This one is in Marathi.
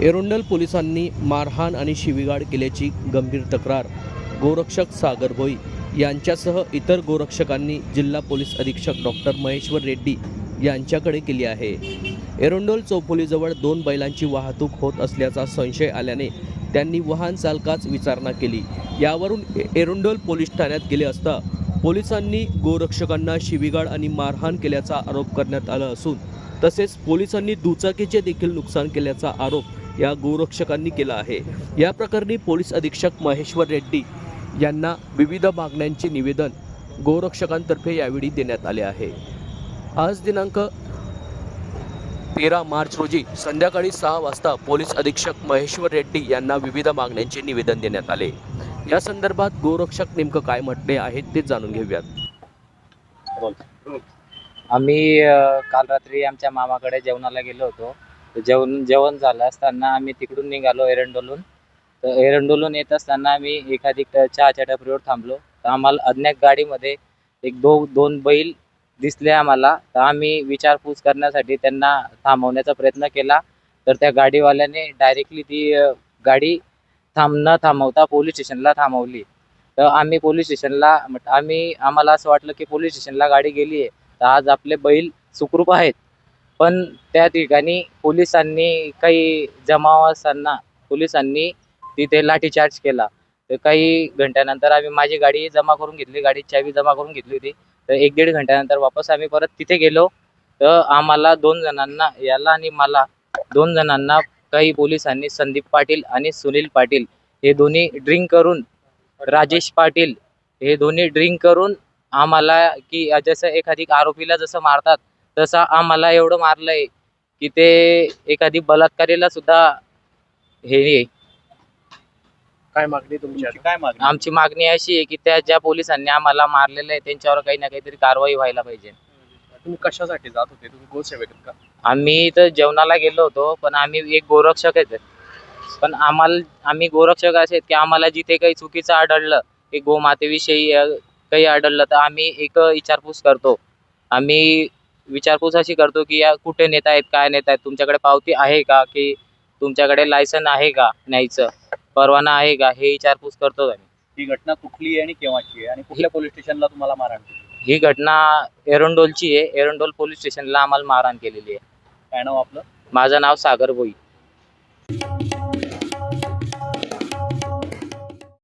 एरोंडल पोलिसांनी मारहाण आणि शिवीगाळ केल्याची गंभीर तक्रार. गोरक्षक सागर भोई यांच्यासह इतर गोरक्षकांनी जिल्हा पोलीस अधीक्षक डॉक्टर महेश्वर रेड्डी यांच्याकडे केली आहे. एरोंडोल चौफुलीजवळ दोन बैलांची वाहतूक होत असल्याचा संशय आल्याने त्यांनी वाहन चालकाच विचारणा केली. यावरून एरोंडोल पोलीस ठाण्यात गेले असता पोलिसांनी गोरक्षकांना शिवीगाळ आणि मारहाण केल्याचा आरोप करण्यात आला असून तसेच पोलिसांनी दुचाकीचे देखील नुकसान केल्याचा आरोप या गोरक्षकांनी केला आहे. या प्रकरणी पोलीस अधीक्षक महेश्वर रेड्डी यांना विविध मागण्यांचे निवेदन गोरक्षकांतर्फे यावेळी देण्यात आले आहे. आज दिनांक तेरा मार्च रोजी संध्याकाळी सहा वाजता पोलीस अधीक्षक महेश्वर रेड्डी यांना विविध मागण्यांचे निवेदन देण्यात आले. या संदर्भात गोरक्षक नेमकं काय म्हटले आहे ते जाणून घेऊयात. आम्ही काल रात्री आमच्या मामाकडे जेवणाला गेलो होतो. जेवण जेवण झालं असताना आम्ही तिकडून निघालो एरंडोलून. तर एरंडोलून येत असताना आम्ही एखादी चहाच्या टपरीवर थांबलो. तर आम्हाला अज्ञात गाडीमध्ये एक दो दोन बैल दिसले आम्हाला. तर आम्ही विचारपूस करण्यासाठी त्यांना थांबवण्याचा प्रयत्न केला. तर त्या गाडीवाल्याने डायरेक्टली ती गाडी थांब न थांबवता पोलीस स्टेशनला थांबवली. तर आम्ही पोलीस स्टेशनला आम्ही आम्हाला असं वाटलं की पोलीस स्टेशनला गाडी गेली आहे तर आज आपले बैल सुखरूप आहेत. पण त्या ठिकाणी पोलिसांनी काही जमाव असताना पोलिसांनी तिथे लाठीचार्ज केला. तर काही घंट्यानंतर आम्ही माझी गाडी जमा करून घेतली गाडीची चावी जमा करून घेतली होती. तर एक दीड घंट्यानंतर वापस आम्ही परत तिथे गेलो. तर आम्हाला दोन जणांना याला आणि मला दोन जणांना काही पोलिसांनी संदीप पाटील आणि सुनील पाटील हे दोन्ही ड्रिंक करून राजेश पाटील हे दोन्ही ड्रिंक करून आम्हाला की जसं एखादी आरोपीला जसं मारतात तसं आम्हाला एवढं मारलंय की ते एखादी बलात्कारीला सुद्धा हे काय मागणी तुमची तुमची काय मागणी? आमची मागणी अशी आहे की त्या ज्या पोलिसांनी आम्हाला मारलेलं आहे त्यांच्यावर काही ना काहीतरी कारवाई व्हायला पाहिजे. तुम्ही कशासाठी जात होते? तुम्ही गोसेवक का? आम्ही तर जेवणाला गेलो होतो पण आम्ही एक गोरक्षक आहेत. पण आम्हाला आम्ही गोरक्षक असे आहेत की आम्हाला जिथे काही चुकीचं आढळलं की गोमातेविषयी अ, काही आढळलं तर आम्ही एक विचारपूस करतो. आम्ही विचारपूस अशी करतो की या कुठे नेत आहेत काय नेत आहेत तुमच्याकडे पावती आहे का की तुमच्याकडे लायसन आहे का न्यायचं? परवाना आहे का? हे विचारपूस करतो आम्ही. ही घटना कुठली आहे आणि केव्हाची आहे? आणि कुठल्या पोलीस स्टेशनला तुम्हाला मारहाण केली? ही घटना एरंडोलची आहे. एरंडोल पोलीस स्टेशनला आम्हाला मारहाण केलेली आहे. काय नाव आपलं? माझं नाव सागर भोई